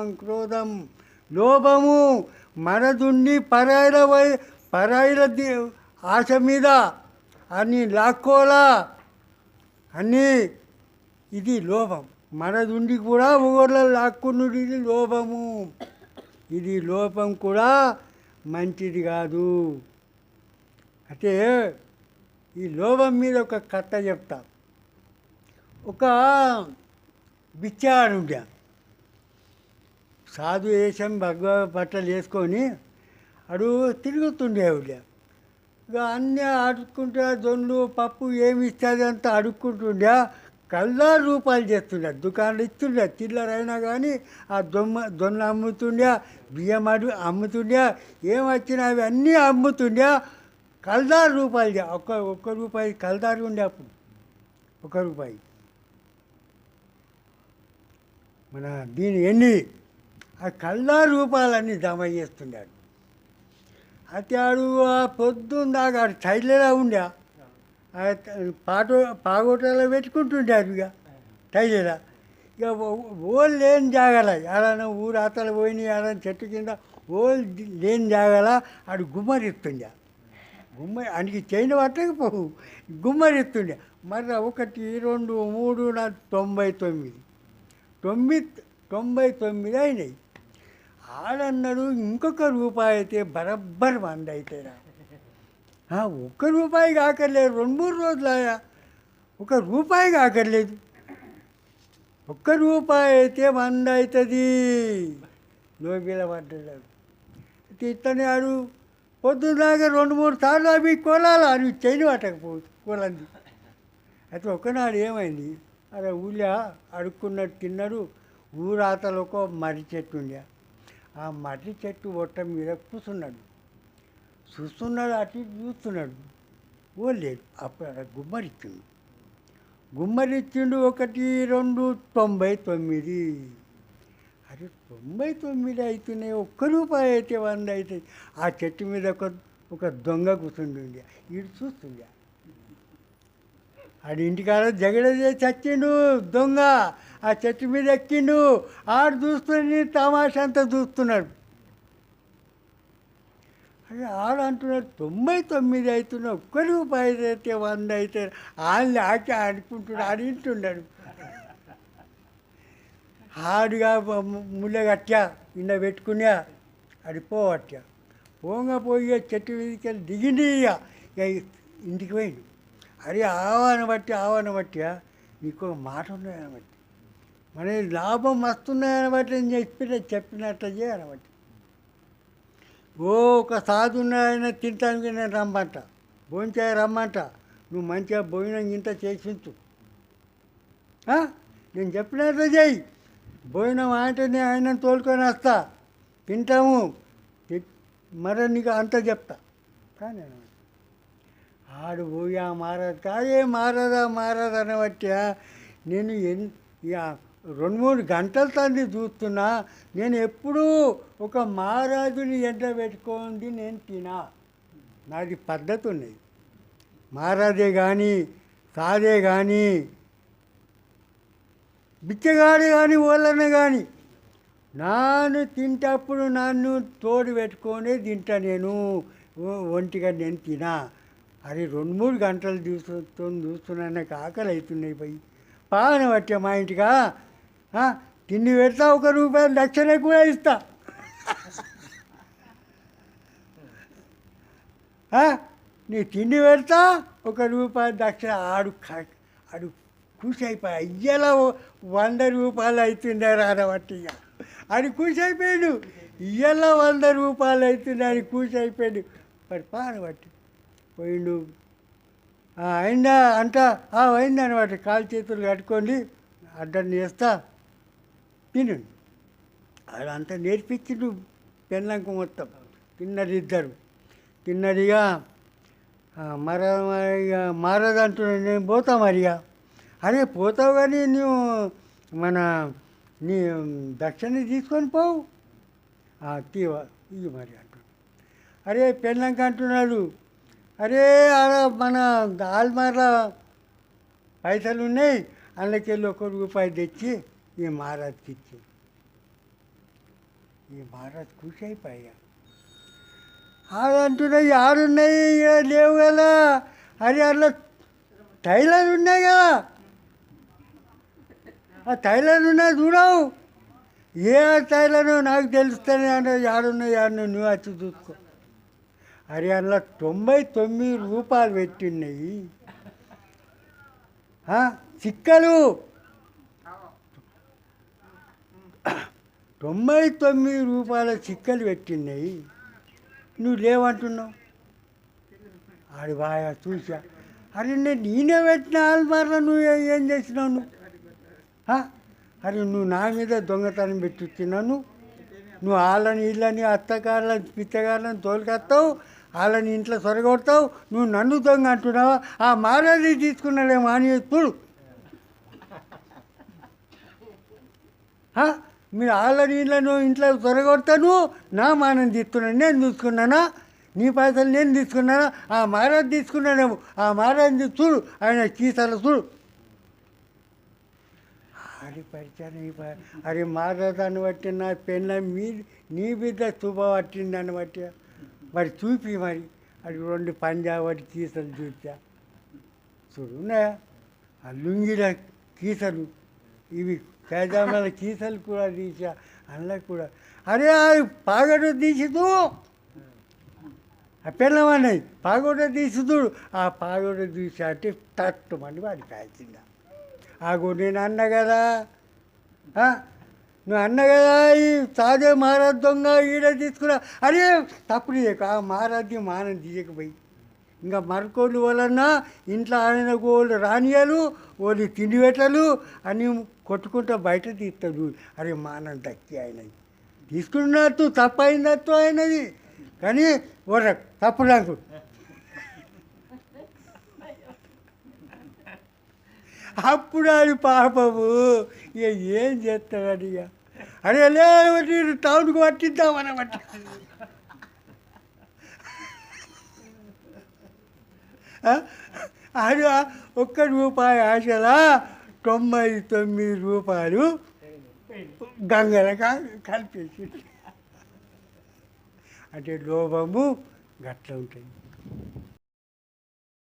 క్రోధం లోభము మనదుండి పరాయిల వై పరాయిల ఆశ మీద అన్ని లాక్కోలా. అన్నీ ఇది లోభం. మనదుండి కూడా ఊళ్ళో లాక్కున్నది ఇది లోభము. ఇది లోపం కూడా మంచిది కాదు. అయితే ఈ లోభం మీద ఒక కథ చెప్తా. ఒక బిచ్చాడుండే సాధు వేషం భగవ బట్టలు వేసుకొని అడు తిరుగుతుండేవిడ ఇక అన్నీ అడుక్కుంటే జొన్లు పప్పు ఏమి ఇస్తుంది అంతా అడుక్కుంటుండే కల్లా రూపాయలు చేస్తుండే దుకాణాలు ఇస్తుండే చిల్లర కానీ ఆ దొమ్మ దొన్న అమ్ముతుండే బియ్యం అడు అమ్ముతుండే ఏమొచ్చినా అవి అన్నీ అమ్ముతుండే కల్దారు రూపాయలు ఒక్క ఒక్క రూపాయి కల్దారు ఉండే అప్పుడు. ఒక రూపాయి. మన దీని ఎన్ని ఆ కళ్ళ రూపాలన్నీ జమ చేస్తున్నాడు అయితే ఆ పొద్దున్న దాకా టైలరా ఉండే. పాట పాగోటలో పెట్టుకుంటుండాడు ఇక టైలరా. ఇక ఓల్ లేని జాగాల ఆడన ఊరు అతలు పోయినాయి ఆడన చెట్టు కింద ఓల్ లేని జాగాల ఆడు గుమ్మరిస్తుండే. గుమ్మ అనికి చైన్ పట్టకపోవు గుమ్మరిస్తుండే. మరి ఒకటి రెండు మూడు నా తొంభై తొమ్మిది. తొమ్మిది తొంభై తొమ్మిది అయినాయి. ఆడన్నాడు ఇంకొక రూపాయి అయితే బరబ్బర్ వంద అయితేరా ఒక్క రూపాయి కాకర్లేదు రెండు మూడు రోజులు ఆయా ఒక రూపాయి కాకర్లేదు. ఒక్క రూపాయి అయితే వంద అవుతుంది లోబీల పడ్డాడు అయితే ఇట్లనే ఆడు పొద్దున్నాక రెండు మూడు సార్లు అవి కొలాలి అని చేయని పట్టకపోదు కొలంది. అయితే ఒకనాడు ఏమైంది? అరే ఊళ్ళో అడుక్కున్నట్టు తిన్నాడు ఊరాతలో ఒక మర్రి చెట్టు ఉండే ఆ మర్రి చెట్టు ఒట్ట మీద కూర్చున్నాడు చూస్తున్నాడు అటు ఇటు చూస్తున్నాడు. ఓ లేదు అప్పుడు అక్కడ గుమ్మరిచ్చిండు. గుమ్మరిచ్చిండు ఒకటి రెండు తొంభై తొమ్మిది. అరే తొంభై తొమ్మిది అవుతున్నాయి ఒక్క రూపాయి అయితే వంద అయితే ఆ చెట్టు మీద ఒక ఒక దొంగ కూర్చుండి ఈడు చూస్తుండే. ఆడి ఇంటికాడ జగడ చేసి చచ్చిండు దొంగ. ఆ చెట్టు మీద ఎక్కిండు. ఆడు చూస్తుని తమాషా అంతా చూస్తున్నాడు. అదే ఆడు అంటున్నాడు తొంభై తొమ్మిది అవుతున్నా ఒక్క రూపాయి అయితే వంద అయితే వాళ్ళని ఆకి ఆడుకుంటున్నాడు ఆడింటున్నాడు ఆడుగా ముళ్ళగట్టా ఇండ పెట్టుకున్నా అది పోవట్య పోగా పోయి చెట్టు మీదకి వెళ్ళి దిగింది ఇక ఇంటికి పోయింది అరే ఆవాన బట్టి ఆవాన బట్టి నీకు ఒక మాట ఉన్నాయని బట్టి మరి లాభం వస్తున్నాయని బట్టి నేను చెప్పిన చెప్పినట్టు చేయని బట్టి ఓ ఒక సాధు ఉన్నాయని తింటానికి నేను రమ్మంట. భోంచాయ రమ్మంట. నువ్వు మంచిగా భోజనం ఇంత చేసించు. నేను చెప్పినట్టు చేయి భోజనం అంటే ఆయన తోలుకొని వస్తా. తింటాము. తి- మరి నీకు అంత చెప్తా. కానీ అనమాట. ఆడు పోయా మారదు కాదే మారదా మారదు అనబట్టి నేను ఎన్ రెండు మూడు గంటల తల్లి చూస్తున్నా నేను ఎప్పుడూ ఒక మహారాజుని ఎండ పెట్టుకోండి నేను తినా. నాది పద్ధతి ఉన్నది. మహారాజే కానీ సాదే కానీ బిచ్చగాడు కానీ వాళ్ళనే కానీ నాను తింటప్పుడు నన్ను తోడు పెట్టుకొని తింటా నేను. ఒంటిగా నేను తినా. అది రెండు మూడు గంటలు చూస్తూ చూస్తున్నా నాకు ఆకలి అవుతున్నాయి పోయి. పాన పట్టే మా ఇంటికా తిండి పెడతా ఒక రూపాయలు దక్షిణ కూడా ఇస్తా. నీ తిండి పెడతా ఒక రూపాయి దక్షిణ. ఆడు ఆడు ఖుషి అయిపోయా ఇయ్యలా వంద రూపాయలు అవుతుండే రానబట్టి ఇక అది ఖుషి అయిపోయాడు ఇయ్యలా వంద రూపాయలు అవుతుంది అని ఖుషి అయిపోయాడు మరి పానబట్టి పోయిండు. అయిందా? అంట అయిందనమాట కాలు చేతులు కట్టుకోండి. అడ్డం చేస్తా తిను అదంతా నేర్పించిండు పెళ్ళంకు మొత్తం తిన్నది ఇద్దరు తిన్నదిగా మర ఇక మారదంటున్నాడు నేను పోతా మరిగా అరే పోతావు కానీ నువ్వు మన నీ దక్షిణ తీసుకొని పోవు. "ఆ, తీవ మరి అంటున్నాడు. అరే పెళ్ళంక అంటున్నాడు అరే అలా మన ఆల్మార్ల పైసలు ఉన్నాయి అందుకెళ్ళి ఒక రూపాయి తెచ్చి ఈ మహారాజుకి ఇచ్చి ఈ మహారాజ్ ఖుషి అయిపోయా ఆడంటున్నాయి ఆడున్నాయి ఈడ లేవు కదా అది అట్లా టైలర్ ఉన్నాయి కదా ఆ టైలర్ ఉన్నాయి చూడవు ఏ టైలర్ నాకు తెలుస్తానే అంటే ఆడున్నాయి ఆడున్నాయి నువ్వు వచ్చి చూసుకో అరే అందులో తొంభై తొమ్మిది రూపాయలు పెట్టినాయి చిక్కలు తొంభై తొమ్మిది రూపాయల చిక్కలు పెట్టినాయి నువ్వు లేవంటున్నావు? ఆడి బాగా చూసా అరే నేను నేనే పెట్టిన ఆల్మార్లో నువ్వు ఏం చేసినావు నువ్వు? అరే నువ్వు నా మీద దొంగతనం పెట్టిస్తున్నాను నువ్వు? వాళ్ళని ఇళ్ళని అత్తగారులని పిత్తగారులని తోలుకొస్తావు వాళ్ళని ఇంట్లో సొరగొడతావు? నువ్వు నన్ను దొంగ అంటున్నావా? ఆ మారేది తీసుకున్నాడే అని చూడు. మీరు వాళ్ళని నీళ్ళను ఇంట్లో తొరగొడతాను నా మానం తీసుకున్నాను నేను తీసుకున్నానా? నీ పైసలు నేను తీసుకున్నానా? ఆ మారాన్ని తీసుకున్నానేమో. ఆ మారాన్ని చూడు ఆయన కీసాలు చూడు. అరే పరిచయం అది అరే మారదాన్ని బట్టి నా పెన్న మీ నీ బిడ్డ శుభ పట్టిందని బట్టి. మరి చూపి మరి. అది రెండు పంజాబ్ వాటి కీసలు చూసా చూడు ఉన్నాయా? ఆ లుంగిల కీసలు. ఇవి ఖైజామాల కీసలు కూడా తీసా అందులో కూడా. అరే అది పాగడు తీసిదు ఆ పిల్లమన్నది పాగోడ తీసుదుడు ఆ పాగోడ తీసి అంటే తట్టుమని వాడి కాల్చిందా. ఆగు నేను అన్న కదా. నువ్వు అన్న కదా ఈ తాజా మహారాజ్ దొంగ ఈడ తీసుకురా. అరే తప్పుడు చేయకు ఆ మారద్ది మానం తీయకపోయి. ఇంకా మరకోళ్ళు వలన ఇంట్లో ఆడిన గోళ్ళు రానియాలు వాళ్ళు తిండి పెట్టలు అని కొట్టుకుంటూ బయట తీస్తాడు అరే మానం దక్కి ఆయనది. తీసుకున్నట్టు తప్ప అయినట్టు అయినది కానీ ఒక తప్పు నాకు. అప్పుడు అది పాపము ఇక ఏం చేస్తాడు ఇక. అరే లేదు టౌన్కి పట్టిద్దామని పట్టి అది ఒక్క రూపాయి ఆశలా తొంభై తొమ్మిది రూపాయలు గంగలక కలిపేసి. అంటే లోభము గట్ల ఉంటుంది